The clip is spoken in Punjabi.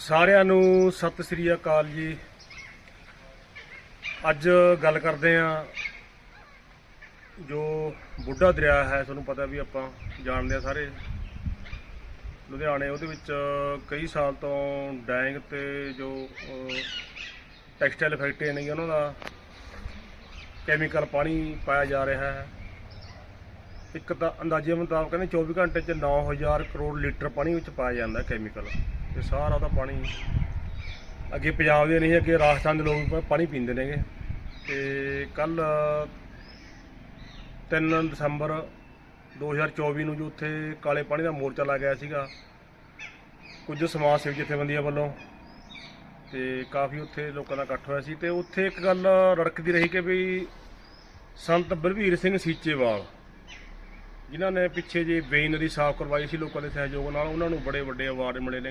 ਸਾਰਿਆਂ ਨੂੰ ਸਤਿ ਸ੍ਰੀ ਅਕਾਲ ਜੀ। ਅੱਜ ਗੱਲ ਕਰਦੇ ਆਂ ਜੋ ਬੁੱਢਾ ਦਰਿਆ ਹੈ, ਤੁਹਾਨੂੰ ਪਤਾ ਵੀ ਆਪਾਂ ਜਾਣਦੇ ਆ ਸਾਰੇ। ਲੁਧਿਆਣੇ, ਉਹਦੇ ਵਿੱਚ ਕਈ ਸਾਲ ਤੋਂ ਡੈਂਗ ਤੇ ਜੋ ਟੈਕਸਟਾਈਲ ਫੈਕਟਰੀਆਂ ਨੇ ਉਹਨਾਂ ਦਾ ਕੈਮੀਕਲ ਪਾਣੀ ਪਾਇਆ ਜਾ ਰਿਹਾ ਹੈ। ਇੱਕ ਤਾਂ ਅੰਦਾਜ਼ੇ ਮੁਤਾਬਕ ਕਹਿੰਦੇ 24 ਘੰਟੇ ਚ 9000 ਕਰੋੜ ਲੀਟਰ ਪਾਣੀ ਵਿੱਚ ਪਾਇਆ ਜਾਂਦਾ ਕੈਮੀਕਲ ਤੇ ਸਾਰਾ ਉਹਦਾ ਪਾਣੀ ਅੱਗੇ ਪੰਜਾਬ ਦੇ ਨਹੀਂ, ਅੱਗੇ ਰਾਜਸਥਾਨ ਦੇ ਲੋਕ ਪਾਣੀ ਪੀਂਦੇ ਨੇਗੇ। ਤੇ ਕੱਲ 3 ਦਸੰਬਰ 2024 ਨੂੰ ਜੋ ਉੱਥੇ ਕਾਲੇ ਪਾਣੀ ਦਾ ਮੋਰਚਾ ਲੱਗਿਆ ਸੀਗਾ, ਕੁਝ ਸਮਾਜ ਸੇਵੀ ਜਥੇਬੰਦੀਆਂ ਵੱਲੋਂ, ਤੇ ਕਾਫੀ ਉੱਥੇ ਲੋਕਾਂ ਦਾ ਇਕੱਠ ਹੋਇਆ ਸੀ। ਤੇ ਉੱਥੇ ਇੱਕ ਗੱਲ ਰੜਕਦੀ ਰਹੀ ਕਿ ਵੀ ਸੰਤ ਬਲਵੀਰ ਸਿੰਘ ਸੀਚੇਵਾਲ ਜਿਨ੍ਹਾਂ ਨੇ ਪਿੱਛੇ ਜੇ ਬੇਈ ਨਦੀ ਸਾਫ਼ ਕਰਵਾਈ ਸੀ, ਲੋਕਾਂ ਦੇ ਸਹਿਯੋਗ ਨਾਲ, ਉਹਨਾਂ ਨੂੰ ਬੜੇ ਵੱਡੇ ਅਵਾਰਡ ਮਿਲੇ ਨੇ।